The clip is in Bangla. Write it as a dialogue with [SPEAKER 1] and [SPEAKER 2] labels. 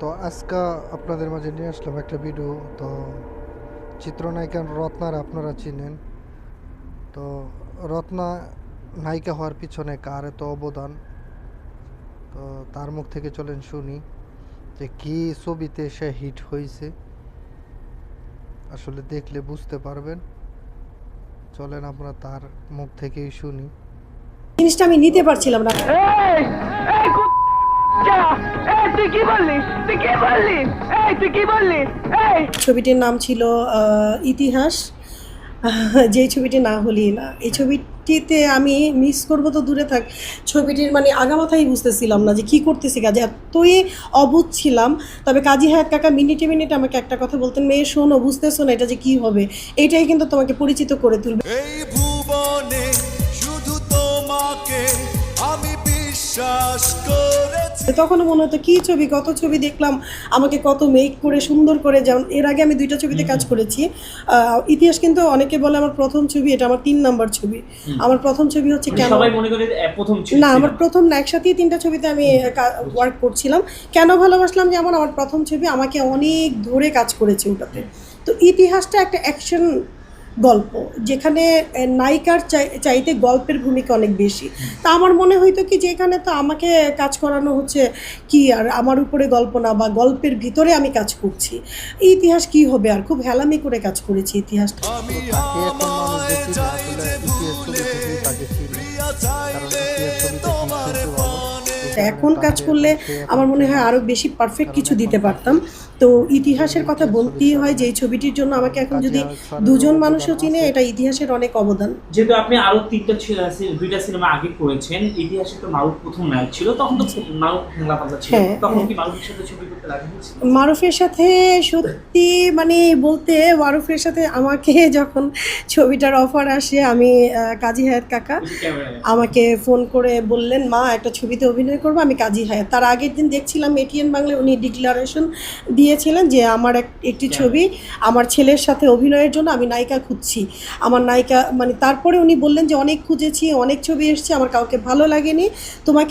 [SPEAKER 1] তো আজকে আপনাদের মাঝে নিয়ে আসলাম একটা ভিডিও তো চিত্রনায়িকা রত্নার আপনারা চিনেন। তো রত্না নায়িকা হওয়ার পিছনে কার এত অবদান? তো তার মুখ থেকে চলেন শুনি যে কী ছবিতে সে হিট হয়েছে। আসলে দেখলে বুঝতে পারবেন। চলেন আমরা তার মুখ থেকেই শুনি।
[SPEAKER 2] জিনিসটা আমি নিতে পারছিলাম না। ছবিটির নাম ছিল ইতিহাস। যেই ছবিটি না হলেই না। এই ছবিটিতে আমি মিস করব তো দূরে থাক। ছবিটির মানে আগামাথাই বুঝতেছিলাম না যে কি করতেছি কাজে এতই অবুধ ছিলাম। তবে কাজী হায়াত কাকা মিনিটে মিনিটে আমাকে একটা কথা বলতেন মেয়ে শোনো বুঝতেছো না এটা যে কি হবে? এটাই কিন্তু তোমাকে পরিচিত করে তুলবে।
[SPEAKER 3] এই ভুবনে শুধু তোমাকে আমি বিশ্বাস করেছি
[SPEAKER 2] তখনও মনে হতো কী ছবি কত ছবি দেখলাম আমাকে কত মেক করে সুন্দর করে যেমন এর আগে আমি দুইটা ছবিতে কাজ করেছি। ইতিহাস কিন্তু অনেকে বলে আমার প্রথম ছবি এটা আমার তিন নাম্বার ছবি। আমার প্রথম ছবি হচ্ছে
[SPEAKER 4] মানে
[SPEAKER 2] কেন না আমার প্রথম না একসাথেই তিনটা ছবিতে আমি ওয়ার্ক করছিলাম। কেন ভালোবাসলাম যেমন আমার প্রথম ছবি আমাকে অনেক ধরে কাজ করেছে ওটাতে। তো ইতিহাসটা একটা অ্যাকশন গল্প, যেখানে নায়িকার চাই- চাইতে গল্পের ভূমিকা অনেক বেশি। তা আমার মনে হইতো কি যে এখানে তো আমাকে কাজ করানো হচ্ছে কি আর আমার উপরে গল্প না বা গল্পের ভিতরে আমি কাজ করছি। ইতিহাস কি হবে আর? খুব হেলামি করে কাজ করেছি ইতিহাসটা।
[SPEAKER 3] পানে
[SPEAKER 1] এখন
[SPEAKER 2] কাজ করলে আমার মনে হয় আরও বেশি পারফেক্ট কিছু দিতে পারতাম তো ইতিহাসের কথা বলতেই হয় যে এই ছবিটির জন্য আমাকে এখন যদি দুজন মানুষও চিনে এটা ইতিহাসের অনেক অবদান
[SPEAKER 4] যেহেতু আপনি আরও তিনটা দুইটা সিনেমা আগে করেছেন ইতিহাসে তো মারুফ প্রথম নায়ক ছিল তখন তো মারুফ ছিল
[SPEAKER 2] হ্যাঁ,
[SPEAKER 4] তখন। কি মারুফের সাথে ছবি করতে
[SPEAKER 2] মারুফের সাথে সত্যি মানে বলতে মারুফের সাথে আমাকে যখন ছবিটার অফার আসে আমি কাজী হায়াত কাকা। আমাকে ফোন করে বললেন মা একটা ছবিতে অভিনয় করব আমি কাজী হায়াত তার আগের দিন দেখছিলাম এটিএন বাংলায় উনি ডিক্লারেশন দিয়েছিলেন যে আমার এক একটি ছবি আমার ছেলের সাথে অভিনয়ের জন্য আমি নায়িকা খুঁজছি। আমার নায়িকা মানে তারপরে উনি বললেন যে অনেক খুঁজেছি অনেক ছবি এসছে আমার কাউকে ভালো লাগেনি। তোমাকে